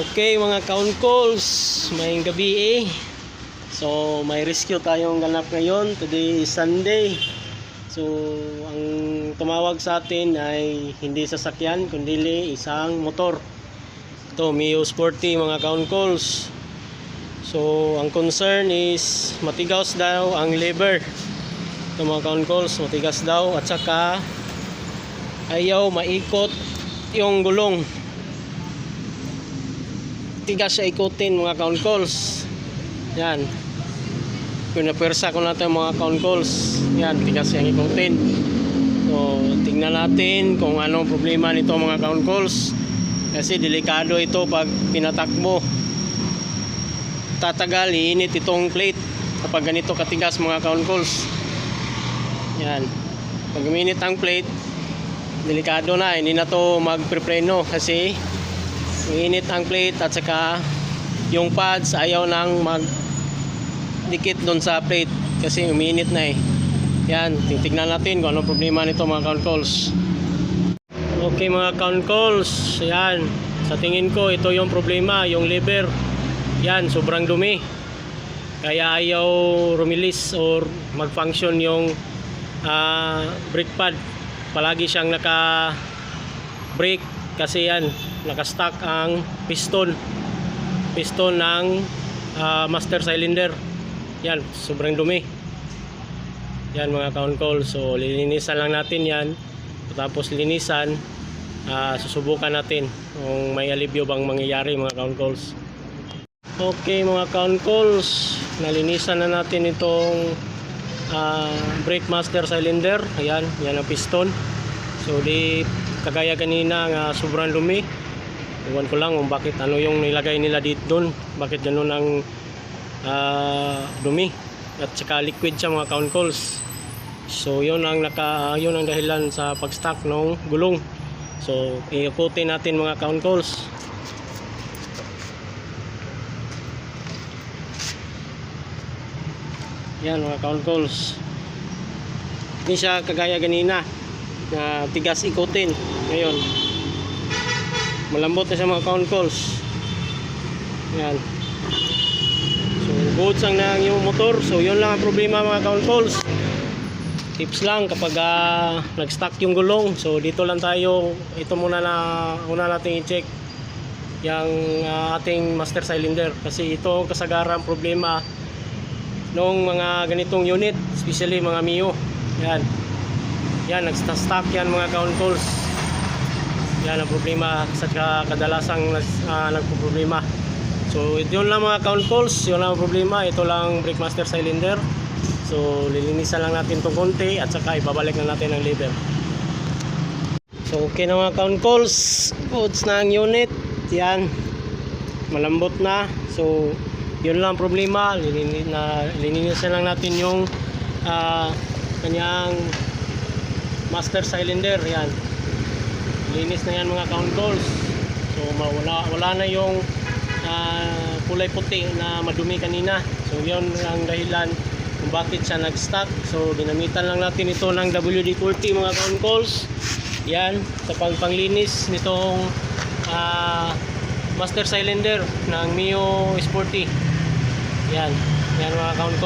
Okay mga count calls, may gabi eh. So may rescue tayong ganap ngayon. Today is Sunday. So ang tumawag sa atin ay hindi sasakyan kundi isang motor. Ito Mio Sporty mga count calls. So ang concern is matigas daw ang lever. Ito mga count calls, matigas daw at saka ayaw maikot yung gulong tigas siya ikutin mga count calls. Yan. Pinapwersa ko natin mga count calls. Yan tigas siyang ikutin. So tingnan natin kung anong problema nito mga count calls. Kasi delikado ito pag pinatakbo. Tatagal iinit itong plate kapag ganito katigas mga count calls. Yan. Pag uminit ang plate delikado na hindi na to magprepreno kasi Mainit ang plate at saka yung pads ayaw nang mag dikit doon sa plate kasi uminit na eh. Yan, titignan natin kung anong problema nito mga count calls. Okay mga count calls, yan. Sa tingin ko ito yung problema, yung lever. Yan, sobrang dumi. Kaya ayaw rumilis or mag-function yung ah, brake pad. Palagi siyang naka brake kasi yan nakastock ang piston. Piston ng ah, master cylinder. Yan sobrang dumi. Yan mga count call so lilinisan lang natin yan. Tapos linisan ah, susubukan natin kung may alibyo bang mangyayari mga count calls. Okay mga count calls. Nalinisan na natin itong ah, brake master cylinder. Ayan yan ang piston. So di kagaya kanina nga sobrang dumi Iwan ko lang kung bakit ano yung nilagay nila dito doon. Bakit ganun ang ah, dumi. At saka liquid siya mga count calls. So yun ang naka yun ang dahilan sa pag-stock ng gulong. So iikutin natin mga count calls. Yan mga count calls. Hindi siya kagaya ganina na tigas ikutin. Ngayon, malambot na siya mga count calls. Yan so goods ang na yung motor. So yun lang ang problema mga count calls. Tips lang kapag ah, nag-stock yung gulong. So dito lang tayo. Ito muna na una natin i-check yung ah, ating master cylinder. Kasi ito ang kasagaran problema nung mga ganitong unit especially mga Mio. Yan yan nag-stock yan mga count calls. Yan ang problema sa ka- kadalasang uh, nagpo-problema. So yun lang mga count calls yun lang ang problema. Ito lang brake master cylinder. So lilinisan lang natin itong konti at saka ibabalik na natin ang lever. So okay na mga count calls. Goods na ang unit. Yan malambot na. So yun lang ang problema. Lilinisan lang natin yung ah, kanyang master cylinder yan. Linis na yan mga count calls so wala, wala na yung ah, kulay puti na madumi kanina. So yun ang dahilan kung bakit siya nag-stock. So ginamitan lang natin ito ng WD-40 mga count calls yan sa pagpanglinis nitong ah, master cylinder ng Mio Sporty. Yan yan mga count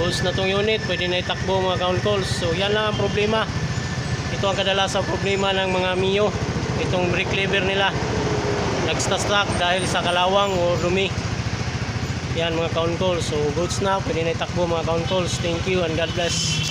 goes na tong unit pwede na itakbo mga count calls. So yan lang ang problema. Ito ang kadalasang problema ng mga Mio itong brake lever nila. Nagsta-stock dahil sa kalawang o dumi. Yan mga count calls. So goods na pwede na itakbo mga count calls. Thank you and God bless